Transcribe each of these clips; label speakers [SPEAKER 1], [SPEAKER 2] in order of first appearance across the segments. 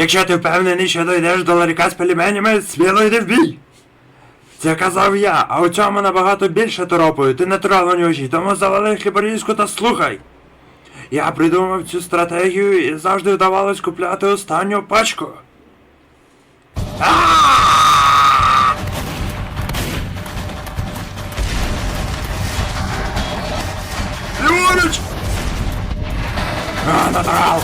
[SPEAKER 1] Якщо ти впевнений, що дійдеш до ларіка з пельменями, сміло йди в бій. Це казав я, а у цьому набагато більше торопою, ти не травонючий, тому завали хліборізку та слухай. Я придумав цю стратегію і завжди вдавалось купляти останню пачку. А! Ліворуч! А, натурал!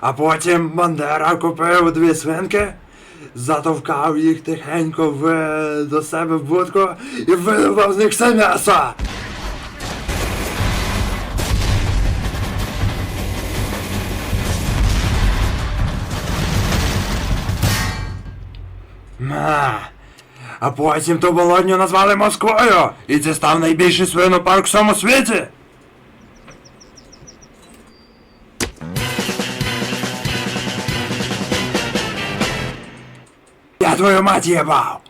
[SPEAKER 1] А потім Бандера купив дві свинки, затовкав їх тихенько в, до себе в будку і видавав з них все м'ясо. Ма. А потім ту болотню назвали Москвою, і це став найбільший свинопарк в всьому світі. Я твою мать ебал!